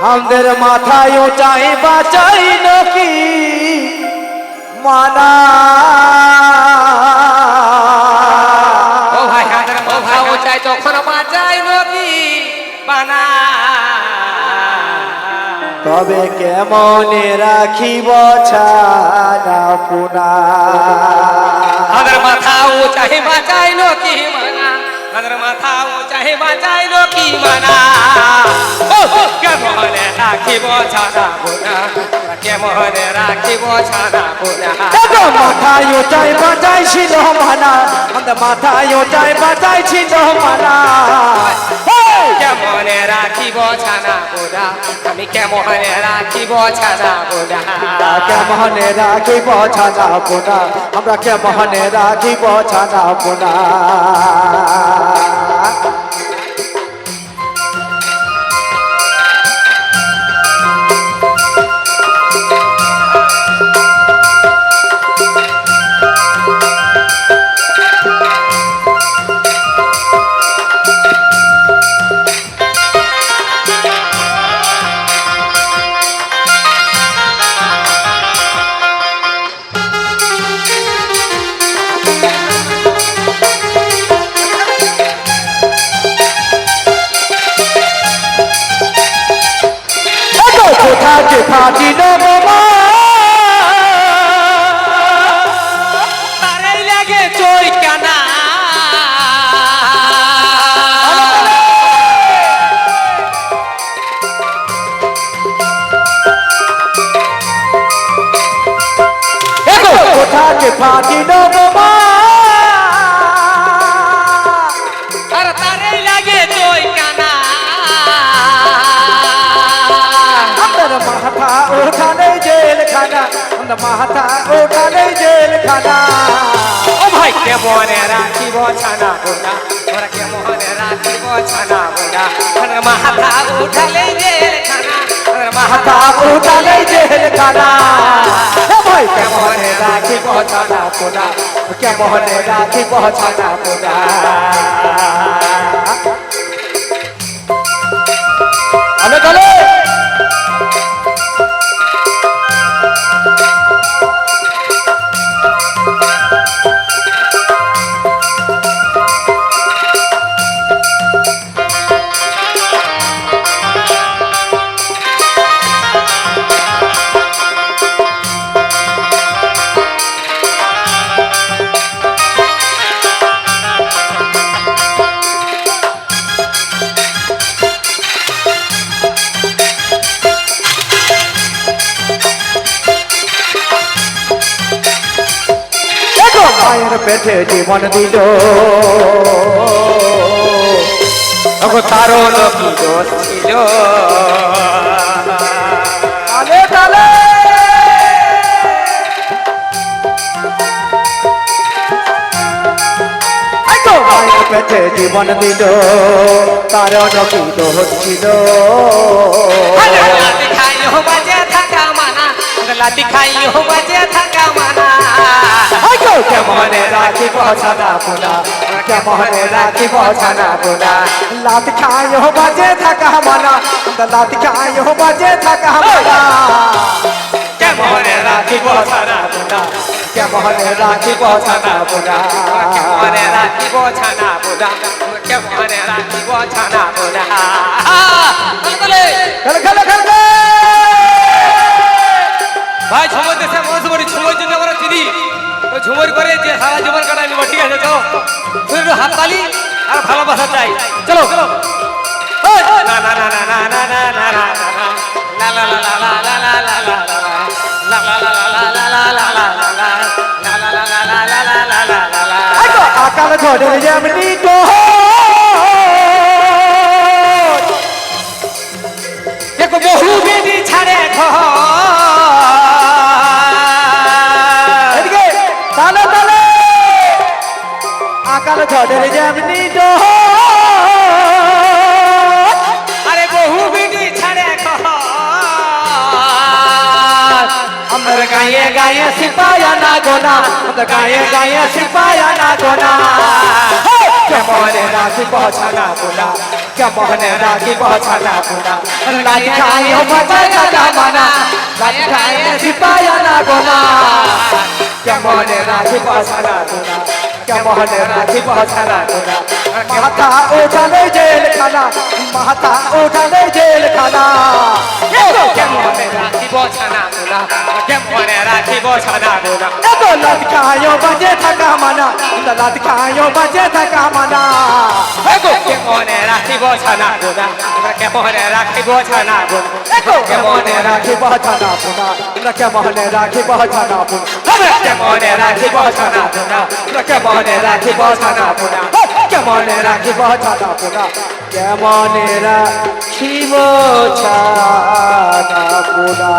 আমাদের মাথায় ওটাই বাঁচাই নাকি? মানা। ও ভাই আমাদের মাথা ও চাই তখন বাঁচাই নদী বানা তবে কেমনে রাখিব ছানা পুনা আমাদের মাথা ও চাই বাঁচাই নদী মানা? তাদের মাথা চাহে বাঁচাইল কি মানা। কেমন রাখিব ছাড়া বোনা? কেমন রাখিব ছাড়া বোনা? মাথায় ওটাই বাঁচাইছিল মানা। মাথায় ওটাই বাঁচাইছিল মানা। কেমনে রাখিব ছানা বোনা আমি কেমনে রাখিব ছানা আমরা কেমনে রাখিব ছানা পোনা আমরা কেমনে রাখিব ছানা পোনা আজ ফাঁসি দেব তারাই লাগে চই কানা কোথাকে ফাঁসি দেবো मन माता गोटा ले जेल खाना। ओ भाई के मोरे राखी बो छाना गोटा और के मोरे राखी बो छाना गोटा मन माता गोटा ले जेल खाना। मन माता गोटा ले जेल खाना। ओ भाई के मोरे राखी बो छाना गोटा के मोरे राखी बो छाना गोटा हमें चलो মায়ের পেটে জীবন দিল। তারও দোষ ছিল। তালে তালে। এগো মায়ের পেটে জীবন দিল তার লাতি খাইও বাজে থাকা মানা। লাতি খাইও বাজে কেমনে রাখি পছানা বোনা? কেমনে রাখি পছানা বোনা? লাত খাই হো বাজে থাকা মানা। লাত খাই হো বাজে থাকা মানা। কেমনে রাখি পছানা বোনা? কেমনে রাখি পছানা বোনা? কেমনে রাখি পছানা বোনা? কেমনে রাখি পছানা বোনা? খেলে খেলে ঝুমর করে যে সারা জীবন কাটাই নিব ঠিক আছে চলো শরীর হাত তালি আর ভালোবাসা চাই চলো চলো না না না না না না না না না না লা লা লা লা লা লা লা লা লা লা লা গোনা গায়ে গায়ে সিপায়া না গোনা কেমন রাখি পৌঁছানা গোনা কেমন রাখি পৌঁছানা গোনা লাইখায় বাজানা দামানা লাইখায় সিপায়া না গোনা কেমন রাখি পৌঁছানা গোনা কেমন রাখি পৌঁছানা গোনা মাথা উঠালে জেলখানা, মাথা গো সাদা গোনা এগো লটকায়ো বাজে থাকা মানা লটকায়ো বাজে থাকা মানা এগো কেমনে রাখিব ছানা গোনা তোমরা কেমনে রাখিব ছানা গোনা এগো কেমনে রাখিব ছানা গোনা তোমরা কেমনে রাখিব ছানা গোনা কেমনে রাখিব ছানা গোনা তোমরা কেমনে রাখিব ছানা গোনা কেমনে রাখিব ছানা গোনা কেমনে রাখিব ছানা গোনা